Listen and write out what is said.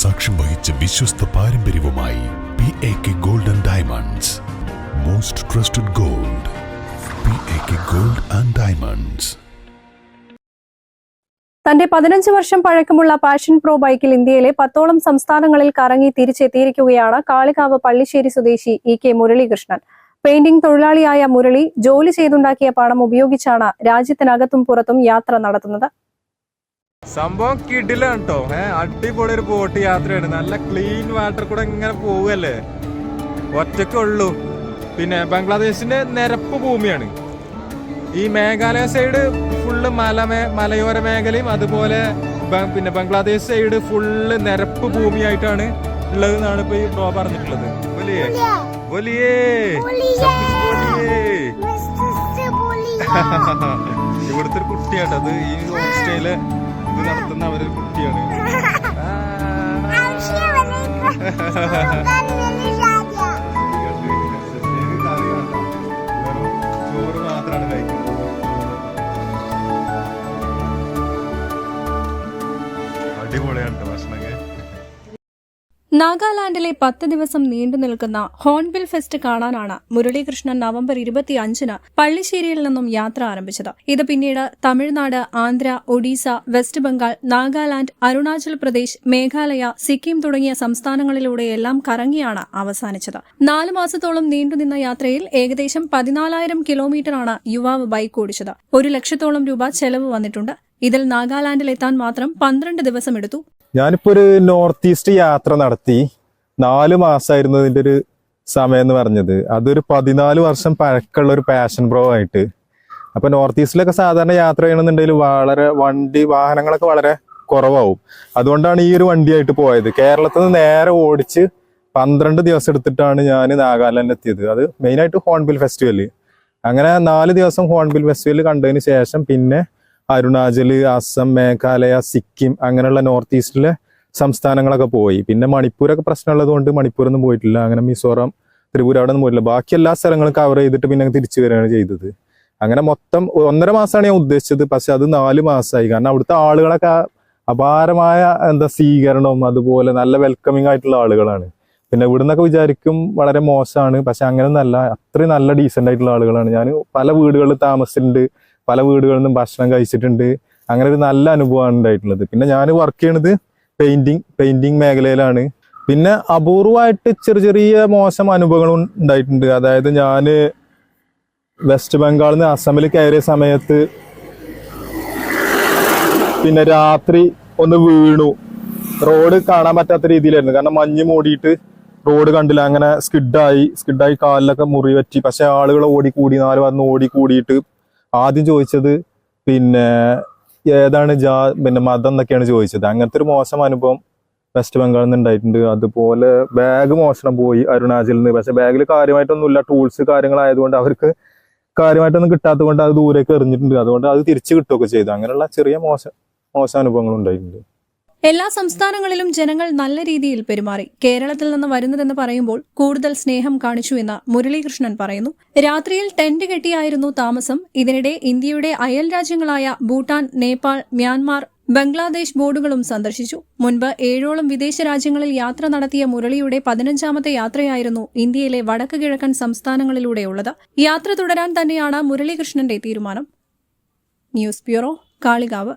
സാക്ഷ്യം വഹിച്ച വിശ്വസ്ത പാരമ്പര്യവുമായി P A K gold and diamonds most trusted gold P A K gold and diamonds തന്റെ പതിനഞ്ച് വർഷം പഴക്കമുള്ള പാഷൻ പ്രോ ബൈക്കിൽ ഇന്ത്യയിലെ പത്തോളം സംസ്ഥാനങ്ങളിൽ കറങ്ങി തിരിച്ചെത്തിയിരിക്കുകയാണ് കാളികാവ് പള്ളിശ്ശേരി സ്വദേശി ഇ കെ മുരളീകൃഷ്ണൻ. പെയിന്റിംഗ് തൊഴിലാളിയായ മുരളി ജോലി ചെയ്തുണ്ടാക്കിയ പണം ഉപയോഗിച്ചാണ് രാജ്യത്തിനകത്തും പുറത്തും യാത്ര നടത്തുന്നത്. സംഭവം കിടിലാണ് കേട്ടോ. ഏഹ് അടിപൊളി ഒരു ബോട്ട് യാത്രയാണ്. നല്ല ക്ലീൻ വാട്ടർ കൂടെ ഇങ്ങനെ പോവല്ലേ? ഒറ്റക്കുള്ളൂ പിന്നെ ബംഗ്ലാദേശിന്റെ നിരപ്പ് ഭൂമിയാണ്. ഈ മേഘാലയ സൈഡ് ഫുള്ള് മല മലയോര മേഖലയും അതുപോലെ പിന്നെ ബംഗ്ലാദേശ് സൈഡ് ഫുള്ള് നിരപ്പ് ഭൂമിയായിട്ടാണ് ഉള്ളത് എന്നാണ് ഇപ്പൊ ഈ ബ്രോ പറഞ്ഞിട്ടുള്ളത്. ഇവിടുത്തെ ഒരു കുട്ടിയാട്ടോ അത്. ഈ ഹോം സ്റ്റേയിൽ നടത്തുന്ന അവരൊരു കുട്ടിയാണ്. ചോറ് മാത്രമാണ് കഴിക്കുന്നത് അടിപൊളിയാണ് ഭക്ഷണം നാഗാലാൻഡിലെ പത്ത് ദിവസം നീണ്ടു നിൽക്കുന്ന ഹോൺബിൽ ഫെസ്റ്റ് കാണാനാണ് മുരളീകൃഷ്ണൻ നവംബർ ഇരുപത്തിയഞ്ചിന് പള്ളിശ്ശേരിയിൽ നിന്നും യാത്ര ആരംഭിച്ചത്. ഇത് പിന്നീട് തമിഴ്നാട് ആന്ധ്ര ഒഡീസ വെസ്റ്റ് ബംഗാൾ നാഗാലാൻഡ് അരുണാചൽ പ്രദേശ് മേഘാലയ സിക്കിം തുടങ്ങിയ സംസ്ഥാനങ്ങളിലൂടെയെല്ലാം കറങ്ങിയാണ് അവസാനിച്ചത്. നാല് മാസത്തോളം നീണ്ടുനിന്ന യാത്രയിൽ ഏകദേശം പതിനാലായിരം കിലോമീറ്ററാണ് യുവാവ് ബൈക്ക് ഓടിച്ചത്. ഒരു ലക്ഷത്തോളം രൂപ ചെലവ് വന്നിട്ടുണ്ട്. ഇതിൽ നാഗാലാൻഡിലെത്താൻ മാത്രം പന്ത്രണ്ട് ദിവസമെടുത്തു. ഞാനിപ്പോ ഒരു നോർത്ത് ഈസ്റ്റ് യാത്ര നടത്തി നാല് മാസമായിരുന്നു ഇതിന്റെ ഒരു സമയം എന്ന് പറഞ്ഞത്. അതൊരു പതിനാല് വർഷം പഴക്കമുള്ള ഒരു പാഷൻ പ്രോ ആയിട്ട്. അപ്പൊ നോർത്ത് ഈസ്റ്റിലൊക്കെ സാധാരണ യാത്ര ചെയ്യണമെന്നുണ്ടെങ്കിൽ വളരെ വണ്ടി വാഹനങ്ങളൊക്കെ വളരെ കുറവാവും. അതുകൊണ്ടാണ് ഈ ഒരു വണ്ടിയായിട്ട് പോയത്. കേരളത്തിൽ നിന്ന് നേരെ ഓടിച്ച് പന്ത്രണ്ട് ദിവസം എടുത്തിട്ടാണ് ഞാൻ നാഗാലാൻഡിൽ എത്തിയത്. അത് മെയിനായിട്ട് ഹോൺബിൽ ഫെസ്റ്റിവൽ അങ്ങനെ നാല് ദിവസം ഹോൺബിൽ ഫെസ്റ്റിവൽ കണ്ടതിന് ശേഷം പിന്നെ അരുണാചൽ അസം മേഘാലയ സിക്കിം അങ്ങനെയുള്ള നോർത്ത് ഈസ്റ്റിലെ സംസ്ഥാനങ്ങളൊക്കെ പോയി. പിന്നെ മണിപ്പൂരൊക്കെ പ്രശ്നമുള്ളത് കൊണ്ട് മണിപ്പൂരൊന്നും പോയിട്ടില്ല. അങ്ങനെ മിസോറാം ത്രിപുര അവിടെ ഒന്നും പോയിട്ടില്ല. ബാക്കി എല്ലാ സ്ഥലങ്ങളും കവർ ചെയ്തിട്ട് പിന്നെ തിരിച്ചു വരികയാണ് ചെയ്തത്. അങ്ങനെ മൊത്തം ഒന്നര മാസമാണ് ഞാൻ ഉദ്ദേശിച്ചത്. പക്ഷെ അത് നാല് മാസമായി. കാരണം അവിടുത്തെ ആളുകളൊക്കെ അപാരമായ എന്താ സ്വീകരണവും അതുപോലെ നല്ല വെൽക്കമിങ് ആയിട്ടുള്ള ആളുകളാണ്. പിന്നെ ഇവിടെ നിന്നൊക്കെ വിചാരിക്കും വളരെ മോശമാണ്. പക്ഷെ അങ്ങനെ നല്ല അത്രയും നല്ല ഡീസെന്റ് ആയിട്ടുള്ള ആളുകളാണ്. ഞാൻ പല വീടുകളിൽ താമസിച്ചിട്ടുണ്ട്. പല വീടുകളിൽ നിന്നും ഭക്ഷണം കഴിച്ചിട്ടുണ്ട്. അങ്ങനെ ഒരു നല്ല അനുഭവമാണ് ഉണ്ടായിട്ടുള്ളത്. പിന്നെ ഞാൻ വർക്ക് ചെയ്യണത് പെയിന്റിങ് പെയിന്റിങ് മേഖലയിലാണ്. പിന്നെ അപൂർവമായിട്ട് ചെറിയ ചെറിയ മോശം അനുഭവങ്ങളും ഉണ്ടായിട്ടുണ്ട്. അതായത് ഞാൻ വെസ്റ്റ് ബംഗാളിൽ നിന്ന് അസമിൽ കയറിയ സമയത്ത് പിന്നെ രാത്രി ഒന്ന് വീണു. റോഡ് കാണാൻ പറ്റാത്ത രീതിയിലായിരുന്നു. കാരണം മഞ്ഞ് മൂടിയിട്ട് റോഡ് കണ്ടില്ല. അങ്ങനെ സ്കിഡായി സ്കിഡായി കാലിലൊക്കെ മുറി പറ്റി. പക്ഷെ ആളുകൾ ഓടിക്കൂടി. നാല് വന്ന് ഓടിക്കൂടിയിട്ട് ആദ്യം ചോദിച്ചത് പിന്നെ ഏതാണ് ജാ പിന്നെ മതം എന്നൊക്കെയാണ് ചോദിച്ചത്. അങ്ങനത്തെ ഒരു മോശം അനുഭവം വെസ്റ്റ് ബംഗാളിൽ നിന്ന് ഉണ്ടായിട്ടുണ്ട്. അതുപോലെ ബാഗ് മോഷണം പോയി അരുണാചലിൽ നിന്ന്. പക്ഷെ ബാഗിൽ കാര്യമായിട്ടൊന്നുമില്ല. ടൂൾസ് കാര്യങ്ങളായതുകൊണ്ട് അവർക്ക് കാര്യമായിട്ടൊന്നും കിട്ടാത്തത് കൊണ്ട് അത് ദൂരേക്ക് എറിഞ്ഞിട്ടുണ്ട്. അതുകൊണ്ട് അത് തിരിച്ചു കിട്ടുകയൊക്കെ ചെയ്തു. അങ്ങനെയുള്ള ചെറിയ മോശം മോശം അനുഭവങ്ങൾ ഉണ്ടായിട്ടുണ്ട്. എല്ലാ സംസ്ഥാനങ്ങളിലും ജനങ്ങൾ നല്ല രീതിയിൽ പെരുമാറി. കേരളത്തിൽ നിന്ന് വരുന്നതെന്ന് പറയുമ്പോൾ കൂടുതൽ സ്നേഹം കാണിച്ചു എന്ന് മുരളീകൃഷ്ണൻ പറയുന്നു. രാത്രിയിൽ ടെന്റ് കെട്ടിയായിരുന്നു താമസം. ഇതിനിടെ ഇന്ത്യയുടെ അയൽ രാജ്യങ്ങളായ ഭൂട്ടാൻ നേപ്പാൾ മ്യാൻമാർ ബംഗ്ലാദേശ് ബോർഡുകളും സന്ദർശിച്ചു. മുൻപ് ഏഴോളം വിദേശ രാജ്യങ്ങളിൽ യാത്ര നടത്തിയ മുരളിയുടെ പതിനഞ്ചാമത്തെ യാത്രയായിരുന്നു ഇന്ത്യയിലെ വടക്ക് കിഴക്കൻ സംസ്ഥാനങ്ങളിലൂടെയുള്ളത്. യാത്ര തുടരാൻ തന്നെയാണ് മുരളീകൃഷ്ണന്റെ തീരുമാനം. News bureau Kalikavu.